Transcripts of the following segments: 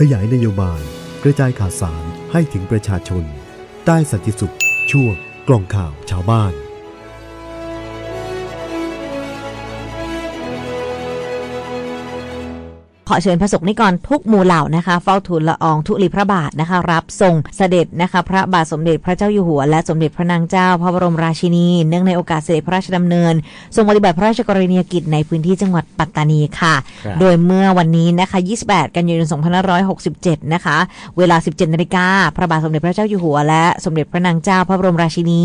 ขยายนโยบาย กระจายข่าวสารให้ถึงประชาชน ใต้สันติสุข ช่วงกล่องข่าวชาวบ้าน อเชิญพระสงฆ์นิกรทุกหมู่เหล่านะคะ เฝ้าทูลละอองธุลีพระบาทนะคะ รับทรงเสด็จนะคะ พระบาทสมเด็จพระเจ้าอยู่หัว และสมเด็จพระนางเจ้า พระบรมราชินี เนื่องในโอกาสเสด็จพระราชดำเนิน ทรงปฏิบัติพระราชกรณียกิจในพื้นที่จังหวัดปัตตานีค่ะครับโดยเมื่อวันนี้นะคะ 28 กันยายน 2567 นะคะ เวลา 17นาฬิกาพระบาทสมเด็จพระเจ้าอยู่หัว และสมเด็จพระนางเจ้า พระบรมราชินี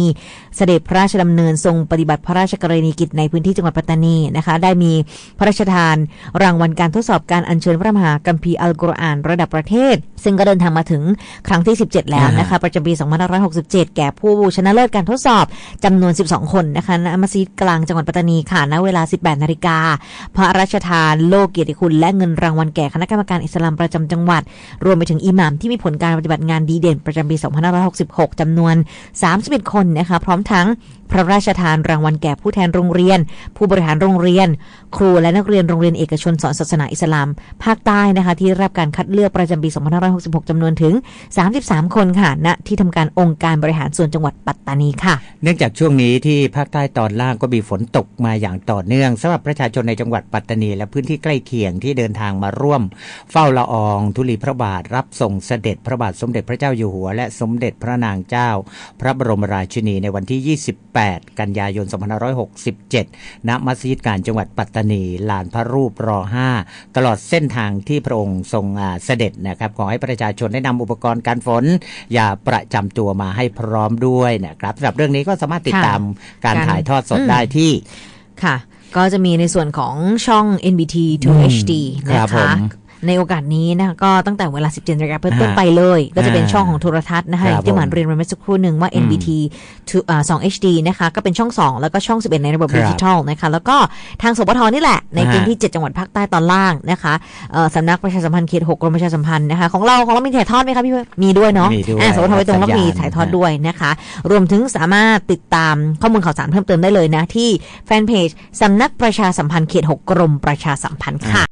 เสด็จพระราชดำเนินทรงปฏิบัติพระราชกรณียกิจในพื้นที่จังหวัดปัตตานีนะคะ ได้มีพระราชทานรางวัลการทดสอบการอัญเชิญพระมหากัมพีอัลกุรอานระดับประเทศซึ่งก็เดินทางมาถึงครั้งที่ 17 แล้วนะคะประจำปี 2567 แก่ผู้ชนะเลิศการทดสอบจำนวน 12 คนนะคะณมัสยิดกลางจังหวัดปัตตานีค่ะณเวลา 18 นาฬิกา พระราชทานโลกเกียรติคุณ และเงินรางวัลแก่คณะกรรมการอิสลามประจำจังหวัด รวมไปถึงอิหม่ามที่มีผลการปฏิบัติงานดีเด่นประจำปี 2566จำนวน 31 คนนะคะพร้อมทั้งพระราชทานรางวัลแก่ผู้แทนโรงเรียน ผู้บริหารโรงเรียน ครูและนักเรียนโรงเรียนเอกชนสอนศาสนาอิสลามภาคใต้นะคะที่ได้รับการคัดเลือกประจำปี 2566 66 จำนวนถึง 33 คนค่ะณที่ทำการองค์การบริหารส่วนจังหวัดปัตตานีค่ะ เนื่องจากช่วงนี้ที่ภาคใต้ตอนล่างก็มีฝนตกมาอย่างต่อเนื่องสำหรับประชาชนในจังหวัดปัตตานี และพื้นที่ใกล้เคียงที่เดินทางมาร่วม เฝ้าละอองธุลีพระบาทรับส่งเสด็จพระบาทสมเด็จพระเจ้าอยู่หัว และสมเด็จพระนางเจ้า พระบรมราชินีในวันที่ 28 กันยายน 2567 ณ มัสยิดการจังหวัดปัตตานี ลานพระรูปร5ตลอดเส้นทางที่พระองค์ทรงเสด็จนะครับขอให้ประชาชนได้นำอุปกรณ์การฝนอย่าประจำตัวมาให้พร้อมด้วยนะครับสำหรับเรื่องนี้ก็สามารถติดค่ะตามการการถ่ายทอดสดอืมได้ที่ค่ะ ก็จะมีในส่วนของช่อง NBT อืม2 HD ครันะบผคะม ในโอกาสนี้นะคะก็ตั้งแต่เวลา 17นาฬิกาเป็นต้นอ่าไปเลย ก็จะเป็นอ่าช่องของโทรทัศน์นะคะครับอย่างที่หมานผมเรียนไปเมื่อสักครู่หนึ่งว่าอืม NBT 2อ่า2 HD นะคะก็เป็นช่อง 2 แล้วก็ช่อง 11 ในระบบครับดิจิทัลนะคะแล้วก็ทางสปทนี่แหละ ในอ่าพื้นที่ 7 จังหวัดภาคใต้ตอนล่างนะคะเอ่อสำนักประชาสัมพันธ์เขต6กรมประชาสัมพันธ์นะคะของเราของเรามีถ่ายทอดไหมคะพี่เพิ่มมีด้วยเนาะมีด้วยอ่าสปทไปตรงแล้วมีสัญญาณถ่ายทอดด้วยนะคะ รวมถึงสามารถติดตามข้อมูลข่าวสารเพิ่มเติมได้เลยนะที่แฟนเพจสำนักประชาสัมพันธ์เขต6กรมประชาสัมพันธ์ค่ะ